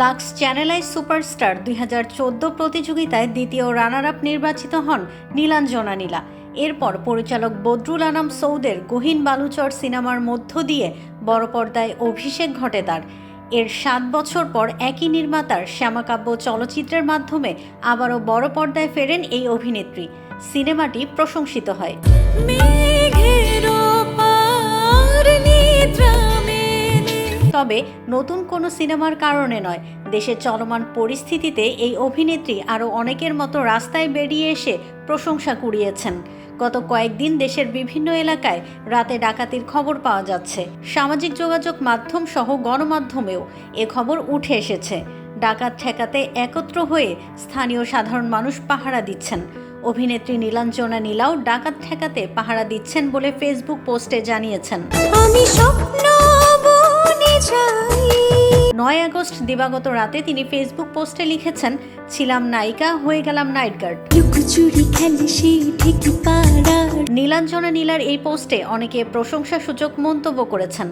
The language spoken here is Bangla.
লাক্স চ্যানেলাই সুপারস্টার দুই হাজার চোদ্দ প্রতিযোগিতায় দ্বিতীয় রানার আপ নির্বাচিত হন নীলাঞ্জনা নীলা এরপর পরিচালক বদরুল আনাম সৌদের গহীন বালুচর সিনেমার মধ্য দিয়ে বড় পর্দায় অভিষেক ঘটে তার। এর সাত বছর পর একই নির্মাতার শ্যামাকাব্য চলচ্চিত্রের মাধ্যমে আবারও বড় পর্দায় ফেরেন এই অভিনেত্রী। সিনেমাটি প্রশংসিত হয়। তবে নতুন কোনো সিনেমার কারণে নয়। দেশের চলমান পরিস্থিতিতে এই অভিনেত্রী আরও অনেকের মতো রাস্তায় বেরিয়ে এসে প্রশংসা কুড়িয়েছেন। গত কয়েকদিন দেশের বিভিন্ন এলাকায় রাতে ডাকাতির খবর পাওয়া যাচ্ছে। সামাজিক যোগাযোগ মাধ্যম সহ গণমাধ্যমেও এ খবর উঠে এসেছে। ডাকাত ঠেকাতে একত্র হয়ে স্থানীয় সাধারণ মানুষ পাহারা দিচ্ছেন। অভিনেত্রী নীলাঞ্জনা নীলাও ডাকাত ঠেকাতে পাহারা দিচ্ছেন বলে ফেসবুক পোস্টে জানিয়েছেন। আমি স্বপ্ন নয় আগস্ট দিবাগত রাতে তিনি ফেসবুক পোস্টে লিখেছেন ছিলাম নায়িকা হয়ে গেলাম নাইট গার্ড। নীলাঞ্জনা নীলার এই পোস্টে অনেকে প্রশংসাসূচক মন্তব্য করেছেন।